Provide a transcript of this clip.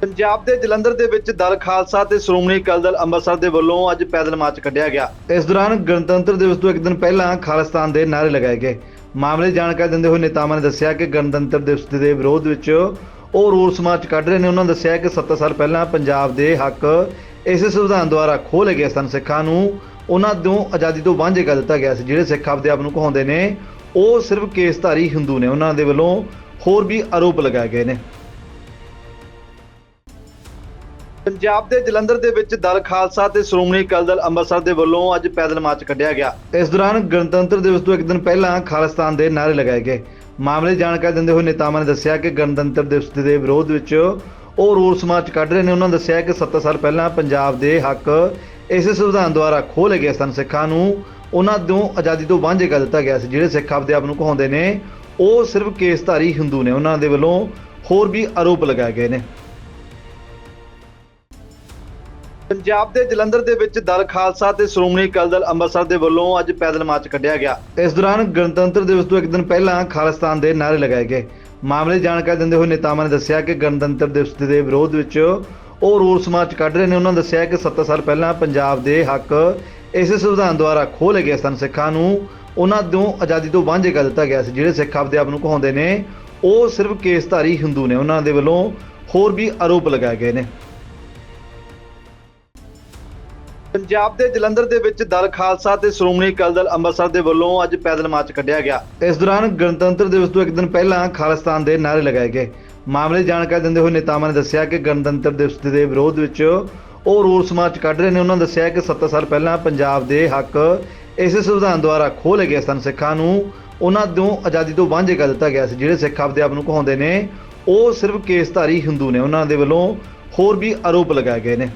ਪੰਜਾਬ ਦੇ ਜਲੰਧਰ ਦੇ ਵਿੱਚ ਦਲ ਖਾਲਸਾ ਤੇ ਸ਼੍ਰੋਮਣੀ ਅਕਾਲੀ ਦਲ ਅੰਮ੍ਰਿਤਸਰ ਦੇ ਵੱਲੋਂ ਅੱਜ ਪੈਦਲ ਮਾਰਚ ਕੱਢਿਆ ਗਿਆ। ਇਸ ਦੌਰਾਨ ਗਣਤੰਤਰ ਦਿਵਸ ਤੋਂ ਇੱਕ ਦਿਨ ਪਹਿਲਾਂ ਖਾਲਿਸਤਾਨ ਦੇ ਨਾਅਰੇ ਲਗਾਏ ਗਏ। ਮਾਮਲੇ ਦੀ ਜਾਣਕਾਰੀ ਦਿੰਦੇ ਹੋਏ ਨੇਤਾਵਾਂ ਨੇ ਦੱਸਿਆ ਕਿ ਗਣਤੰਤਰ ਦਿਵਸ ਦੇ ਵਿਰੋਧ ਵਿੱਚ ਉਹ ਰੋਸ ਮਾਰਚ ਕੱਢ ਰਹੇ ਨੇ। ਉਹਨਾਂ ਦੱਸਿਆ ਕਿ 70 ਸਾਲ ਪਹਿਲਾਂ ਪੰਜਾਬ ਦੇ ਹੱਕ ਇਸੇ ਸੰਵਿਧਾਨ ਦੁਆਰਾ ਖੋਹ ਲਏ ਗਏ ਸਨ। ਸਿੱਖਾਂ ਨੂੰ ਉਹਨਾਂ ਤੋਂ ਆਜ਼ਾਦੀ ਤੋਂ ਵਾਂਝੇ ਕਰ ਦਿੱਤਾ ਗਿਆ ਸੀ। ਜਿਹੜੇ ਸਿੱਖ ਆਪਦੇ ਆਪ ਨੂੰ ਕਹਾਉਂਦੇ ਨੇ, ਉਹ ਸਿਰਫ ਕੇਸਧਾਰੀ ਹਿੰਦੂ ਨੇ। ਉਹਨਾਂ ਦੇ ਵੱਲੋਂ ਹੋਰ ਵੀ ਆਰੋਪ ਲਗਾਏ ਗਏ ਨੇ। ਪੰਜਾਬ ਦੇ ਜਲੰਧਰ ਦੇ ਵਿੱਚ ਦਲ ਖਾਲਸਾ ਤੇ ਸ਼੍ਰੋਮਣੀ ਅਕਾਲੀ ਦਲ ਅੰਮ੍ਰਿਤਸਰ ਦੇ ਵੱਲੋਂ ਅੱਜ ਪੈਦਲ ਮਾਰਚ ਕੱਢਿਆ ਗਿਆ। ਇਸ ਦੌਰਾਨ ਗਣਤੰਤਰ ਦਿਵਸ ਤੋਂ ਇੱਕ ਦਿਨ ਪਹਿਲਾਂ ਖਾਲਿਸਤਾਨ ਦੇ ਨਾਅਰੇ ਲਗਾਏ ਗਏ। ਮਾਮਲੇ ਜਾਣਕਾਰੀ ਦਿੰਦੇ ਹੋਏ ਨੇਤਾਵਾਂ ਨੇ ਦੱਸਿਆ ਕਿ ਗਣਤੰਤਰ ਦਿਵਸ ਦੇ ਵਿਰੋਧ ਵਿੱਚ ਉਹ ਰੋਸ ਮਾਰਚ ਕੱਢ ਰਹੇ ਨੇ। ਉਹਨਾਂ ਦੱਸਿਆ ਕਿ 70 ਸਾਲ ਪਹਿਲਾਂ ਪੰਜਾਬ ਦੇ ਹੱਕ ਇਸੇ ਸੰਵਿਧਾਨ ਦੁਆਰਾ ਖੋਹ ਲਏ ਗਏ ਸਨ। ਸਿੱਖਾਂ ਨੂੰ ਉਹਨਾਂ ਤੋਂ ਆਜ਼ਾਦੀ ਤੋਂ ਵਾਂਝੇ ਕਰ ਦਿੱਤਾ ਗਿਆ ਸੀ। ਜਿਹੜੇ ਸਿੱਖ ਆਪਦੇ ਆਪ ਨੂੰ ਕਹਾਉਂਦੇ ਨੇ, ਉਹ ਸਿਰਫ ਕੇਸਧਾਰੀ ਹਿੰਦੂ ਨੇ। ਉਹਨਾਂ ਦੇ ਵੱਲੋਂ ਹੋਰ ਵੀ ਆਰੋਪ ਲਗਾਏ ਗਏ ਨੇ। ਪੰਜਾਬ ਦੇ ਜਲੰਧਰ ਦੇ ਵਿੱਚ ਦਲ ਖਾਲਸਾ ਤੇ ਸ਼੍ਰੋਮਣੀ ਅਕਾਲੀ ਦਲ ਅੰਮ੍ਰਿਤਸਰ ਦੇ ਵੱਲੋਂ ਅੱਜ ਪੈਦਲ ਮਾਰਚ ਕੱਢਿਆ ਗਿਆ। ਇਸ ਦੌਰਾਨ ਗਣਤੰਤਰ ਦਿਵਸ ਤੋਂ ਇੱਕ ਦਿਨ ਪਹਿਲਾਂ ਖਾਲਿਸਤਾਨ ਦੇ ਨਾਅਰੇ ਲਗਾਏ ਗਏ। ਮਾਮਲੇ ਦੀ ਜਾਣਕਾਰੀ ਦਿੰਦੇ ਹੋਏ ਨੇਤਾਵਾਂ ਨੇ ਦੱਸਿਆ ਕਿ ਗਣਤੰਤਰ ਦਿਵਸ ਦੇ ਵਿਰੋਧ ਵਿੱਚ ਉਹ ਰੋਸ ਮਾਰਚ ਕੱਢ ਰਹੇ ਨੇ। ਉਹਨਾਂ ਨੇ ਦੱਸਿਆ ਕਿ 70 ਸਾਲ ਪਹਿਲਾਂ ਪੰਜਾਬ ਦੇ ਹੱਕ ਇਸੇ ਸੰਵਿਧਾਨ ਦੁਆਰਾ ਖੋਹ ਲਏ ਗਏ ਸਨ। ਸਿੱਖਾਂ ਨੂੰ ਉਹਨਾਂ ਤੋਂ ਆਜ਼ਾਦੀ ਤੋਂ ਵਾਂਝੇ ਕਰ ਦਿੱਤਾ ਗਿਆ ਸੀ। ਜਿਹੜੇ ਸਿੱਖ ਆਪਦੇ ਆਪ ਨੂੰ ਕਹਾਉਂਦੇ ਨੇ, ਉਹ ਸਿਰਫ ਕੇਸਧਾਰੀ ਹਿੰਦੂ ਨੇ। ਉਹਨਾਂ ਦੇ ਵੱਲੋਂ ਹੋਰ ਵੀ ਆਰੋਪ ਲਗਾਏ ਗਏ ਨੇ। ਪੰਜਾਬ ਦੇ ਜਲੰਧਰ ਦੇ ਵਿੱਚ ਦਲ ਖਾਲਸਾ ਤੇ ਸ਼੍ਰੋਮਣੀ ਅਕਾਲੀ ਦਲ ਅੰਮ੍ਰਿਤਸਰ ਦੇ ਵੱਲੋਂ ਅੱਜ ਪੈਦਲ ਮਾਰਚ ਕੱਢਿਆ ਗਿਆ। ਇਸ ਦੌਰਾਨ ਗਣਤੰਤਰ ਦਿਵਸ ਤੋਂ ਇੱਕ ਦਿਨ ਪਹਿਲਾਂ ਖਾਲਿਸਤਾਨ ਦੇ ਨਾਅਰੇ ਲਗਾਏ ਗਏ। ਮਾਮਲੇ ਦੀ ਜਾਣਕਾਰੀ ਦਿੰਦੇ ਹੋਏ ਨੇਤਾਵਾਂ ਨੇ ਦੱਸਿਆ ਕਿ ਗਣਤੰਤਰ ਦਿਵਸ ਦੇ ਵਿਰੋਧ ਵਿੱਚ ਉਹ ਰੋਸ ਮਾਰਚ ਕੱਢ ਰਹੇ ਨੇ। ਉਹਨਾਂ ਦੱਸਿਆ ਕਿ 70 ਸਾਲ ਪਹਿਲਾਂ ਪੰਜਾਬ ਦੇ ਹੱਕ ਇਸੇ ਸੰਵਿਧਾਨ ਦੁਆਰਾ ਖੋਹ ਲਏ ਗਏ ਸਨ। ਸਿੱਖਾਂ ਨੂੰ ਉਹਨਾਂ ਤੋਂ ਆਜ਼ਾਦੀ ਤੋਂ ਵਾਂਝੇ ਕਰ ਦਿੱਤਾ ਗਿਆ ਸੀ। ਜਿਹੜੇ ਸਿੱਖ ਆਪਦੇ ਆਪ ਨੂੰ ਕਹਾਉਂਦੇ ਨੇ, ਉਹ ਸਿਰਫ ਕੇਸਧਾਰੀ ਹਿੰਦੂ ਨੇ। ਉਹਨਾਂ ਦੇ ਵੱਲੋਂ ਹੋਰ ਵੀ ਆਰੋਪ ਲਗਾਏ ਗਏ ਨੇ।